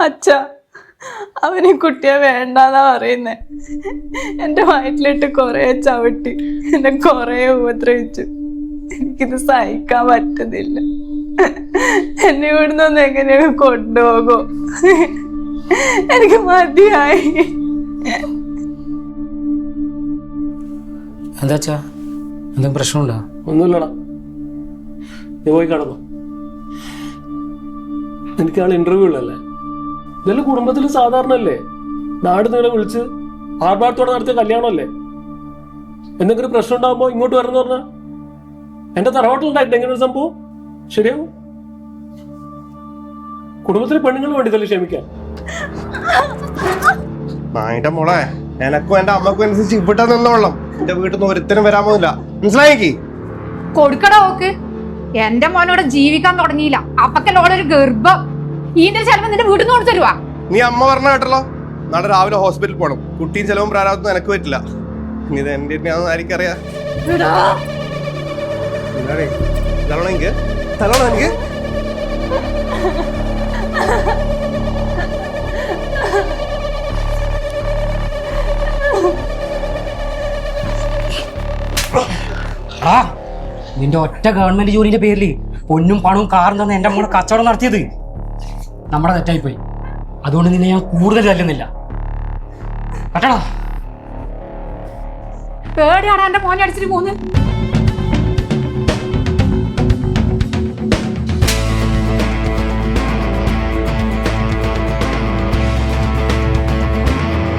അച്ഛ അവന് കുട്ടിയെ വേണ്ടാന്നാ പറയുന്നേ. എന്റെ വയറ്റിലിട്ട് കൊറേ ചവിട്ടി എന്നെ കൊറേ ഉപദ്രവിച്ചു. എനിക്കിത് സഹിക്കാൻ പറ്റുന്നില്ല. എന്നെ ഇവിടുന്ന് ഒന്ന് എങ്ങനെയൊക്കെ കൊണ്ടുപോകോ. എനിക്ക് മതിയായി. എന്താച്ചാ എന്തെങ്കിലും പ്രശ്നമുണ്ടോ? ഒന്നുമില്ലടാ. നീ പോയി കിടന്നു. എനിക്ക് ആൾ ഇന്റർവ്യൂ ഉള്ളല്ലേ ഇതെല്ലാം കുടുംബത്തിൽ സാധാരണല്ലേ? നാട് നിങ്ങളെ വിളിച്ച് ആർഭാടത്തോടെ നടത്തിയ കല്യാണമല്ലേ? എന്തെങ്കിലും പ്രശ്നം ഉണ്ടാകുമ്പോ ഇങ്ങോട്ട് വരണം പറഞ്ഞ? എന്റെ തറവാട്ടിലുണ്ടായിട്ട് എങ്ങനെ ഒരു സംഭവം? ശരിയാവും. കുടുംബത്തിലെ പെണ്ണുങ്ങൾ വേണ്ടിയതല്ലേ ക്ഷമിക്കാൻ നായിന്റെ മോളെ എനക്കും എന്റെ അമ്മക്കും അനുസരിച്ച് ഇവിടെ നിന്നോളാം എന്റെ വീട്ടിൽ നിന്ന് ഒരുത്തരും വരാൻ പോകുന്നില്ല. മനസ്സിലായിക്ക് കൊടുക്കടാ ഓക്ക്. എന്റെ മോനോട് ജീവിക്കാൻ തുടങ്ങിയില്ല. അപ്പൊക്കെ ഓളൊരു ഗർഭം. ഈന്റെ ചെലവ് നിന്റെ വീട്ടിൽ നിന്ന് കൊടുത്തരുവാ നീ അമ്മ പറഞ്ഞ കേട്ടല്ലോ? നാളെ രാവിലെ ഹോസ്പിറ്റലിൽ പോകണം കുട്ടിയും ചിലവും പ്രാരാബ്ദം എനക്ക് പറ്റില്ല. ഇനി ഇത് എന്റെ ആയിരിക്കും ആയിരിക്കറിയാം തലണോ എനിക്ക്? തലണോ എനിക്ക്? ആ നിന്റെ ഒറ്റ ഗവൺമെന്റ് ജോലിന്റെ പേരിൽ പൊന്നും പണവും കാറും തന്നെ എന്റെ മോളെ കച്ചവടം നടത്തിയത്. നമ്മുടെ തെറ്റായിപ്പോയി. അതുകൊണ്ട് നിന്നെ ഞാൻ കൂടുതൽ തല്ലുന്നില്ല. കട്ടടാ. പേടിയാടാ എന്റെ മോനെ അടിച്ചിട്ട് പോന്ന്